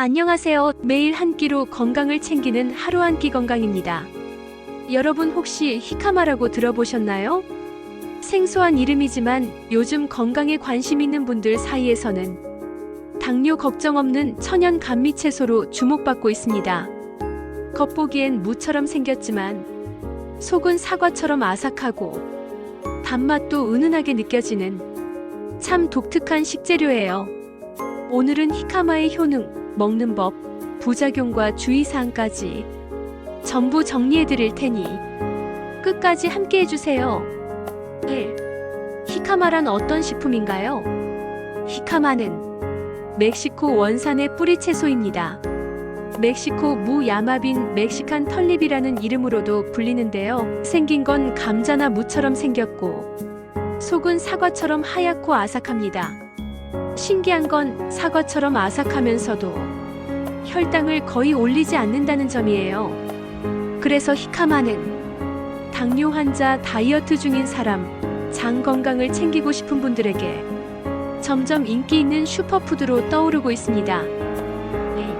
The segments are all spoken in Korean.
안녕하세요. 매일 한 끼로 건강을 챙기는 하루 한 끼 건강입니다. 여러분 혹시 히카마라고 들어보셨나요? 생소한 이름이지만 요즘 건강에 관심 있는 분들 사이에서는 당뇨 걱정 없는 천연 감미 채소로 주목받고 있습니다. 겉보기엔 무처럼 생겼지만 속은 사과처럼 아삭하고 단맛도 은은하게 느껴지는 참 독특한 식재료예요. 오늘은 히카마의 효능, 먹는 법, 부작용과 주의사항까지 전부 정리해 드릴 테니 끝까지 함께 해주세요. 1. 히카마란 어떤 식품인가요? 히카마는 멕시코 원산의 뿌리 채소입니다. 멕시코 무 야마빈 멕시칸 털립이라는 이름으로도 불리는데요. 생긴 건 감자나 무처럼 생겼고 속은 사과처럼 하얗고 아삭합니다. 신기한 건 사과처럼 아삭하면서도 혈당을 거의 올리지 않는다는 점이에요. 그래서 히카마는 당뇨 환자 다이어트 중인 사람, 장 건강을 챙기고 싶은 분들에게 점점 인기 있는 슈퍼푸드로 떠오르고 있습니다. 네.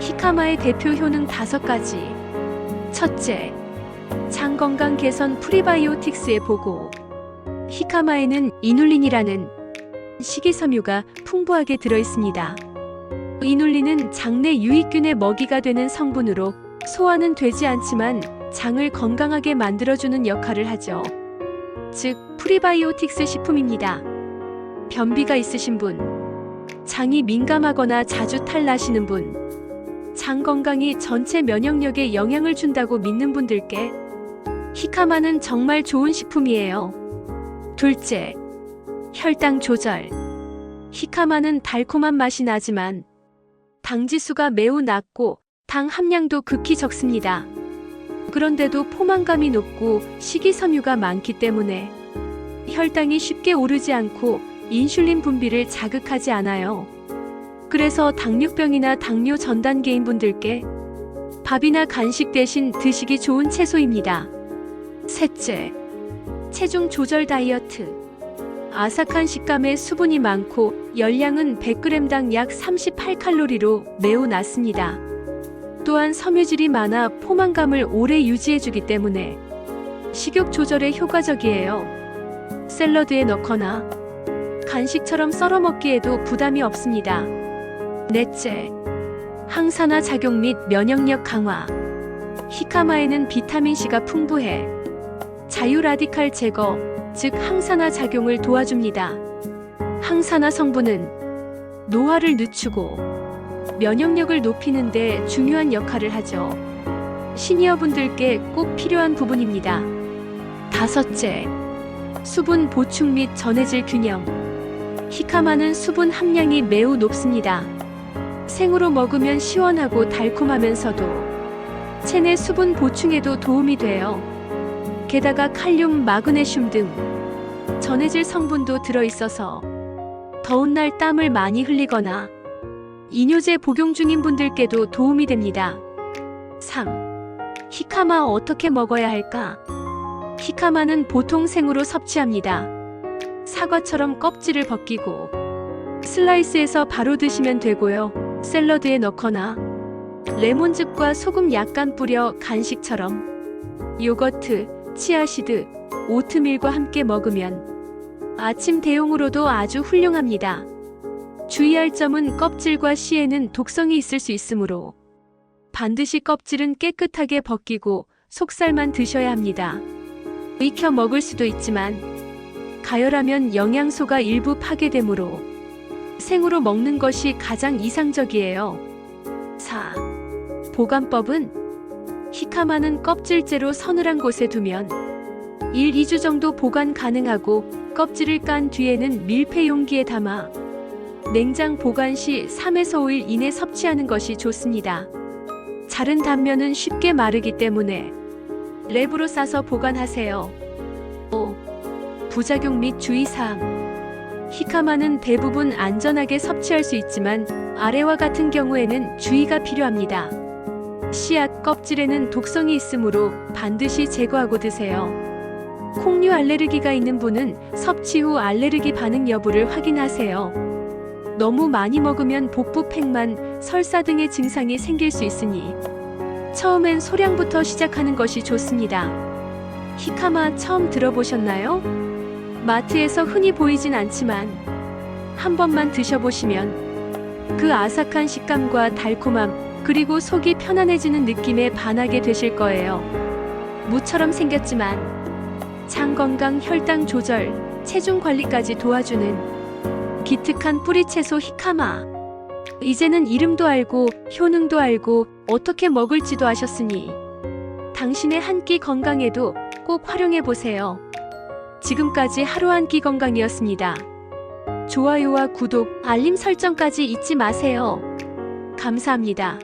히카마의 대표 효능 다섯 가지. 첫째, 장 건강 개선 프리바이오틱스의 보고. 히카마에는 이눌린이라는 식이섬유가 풍부하게 들어 있습니다. 이눌린은 장내 유익균의 먹이가 되는 성분으로 소화는 되지 않지만 장을 건강하게 만들어주는 역할을 하죠. 즉, 프리바이오틱스 식품입니다. 변비가 있으신 분, 장이 민감하거나 자주 탈나시는 분, 장 건강이 전체 면역력에 영향을 준다고 믿는 분들께 히카마는 정말 좋은 식품이에요. 둘째, 혈당 조절. 히카마는 달콤한 맛이 나지만 당지수가 매우 낮고 당 함량도 극히 적습니다. 그런데도 포만감이 높고 식이섬유가 많기 때문에 혈당이 쉽게 오르지 않고 인슐린 분비를 자극하지 않아요. 그래서 당뇨병이나 당뇨 전 단계인 분들께 밥이나 간식 대신 드시기 좋은 채소입니다. 셋째, 체중 조절 다이어트. 아삭한 식감에 수분이 많고 열량은 100g당 약 38칼로리로 매우 낮습니다. 또한 섬유질이 많아 포만감을 오래 유지해주기 때문에 식욕 조절에 효과적이에요. 샐러드에 넣거나 간식처럼 썰어 먹기에도 부담이 없습니다. 넷째, 항산화 작용 및 면역력 강화. 히카마에는 비타민C가 풍부해 자유 라디칼 제거, 즉 항산화 작용을 도와줍니다. 항산화 성분은 노화를 늦추고 면역력을 높이는 데 중요한 역할을 하죠. 시니어분들께 꼭 필요한 부분입니다. 다섯째, 수분 보충 및 전해질 균형. 히카마는 수분 함량이 매우 높습니다. 생으로 먹으면 시원하고 달콤하면서도 체내 수분 보충에도 도움이 돼요. 게다가 칼륨, 마그네슘 등 전해질 성분도 들어있어서 더운 날 땀을 많이 흘리거나 이뇨제 복용 중인 분들께도 도움이 됩니다. 3. 히카마 어떻게 먹어야 할까? 히카마는 보통 생으로 섭취합니다. 사과처럼 껍질을 벗기고 슬라이스해서 바로 드시면 되고요. 샐러드에 넣거나 레몬즙과 소금 약간 뿌려 간식처럼 요거트, 치아시드, 오트밀과 함께 먹으면 아침 대용으로도 아주 훌륭합니다. 주의할 점은 껍질과 씨에는 독성이 있을 수 있으므로 반드시 껍질은 깨끗하게 벗기고 속살만 드셔야 합니다. 익혀 먹을 수도 있지만 가열하면 영양소가 일부 파괴되므로 생으로 먹는 것이 가장 이상적이에요. 4. 보관법은 히카마는 껍질째로 서늘한 곳에 두면 1, 2주 정도 보관 가능하고 껍질을 깐 뒤에는 밀폐 용기에 담아 냉장 보관 시 3에서 5일 이내 섭취하는 것이 좋습니다. 자른 단면은 쉽게 마르기 때문에 랩으로 싸서 보관하세요. 5. 부작용 및 주의사항 히카마는 대부분 안전하게 섭취할 수 있지만 아래와 같은 경우에는 주의가 필요합니다. 씨앗 껍질에는 독성이 있으므로 반드시 제거하고 드세요. 콩류 알레르기가 있는 분은 섭취 후 알레르기 반응 여부를 확인하세요. 너무 많이 먹으면 복부 팽만, 설사 등의 증상이 생길 수 있으니 처음엔 소량부터 시작하는 것이 좋습니다. 히카마 처음 들어보셨나요? 마트에서 흔히 보이진 않지만 한 번만 드셔보시면 그 아삭한 식감과 달콤함 그리고 속이 편안해지는 느낌에 반하게 되실 거예요. 무처럼 생겼지만 장 건강, 혈당 조절, 체중 관리까지 도와주는 기특한 뿌리채소 히카마. 이제는 이름도 알고 효능도 알고 어떻게 먹을지도 아셨으니 당신의 한 끼 건강에도 꼭 활용해 보세요. 지금까지 하루 한 끼 건강이었습니다. 좋아요와 구독, 알림 설정까지 잊지 마세요. 감사합니다.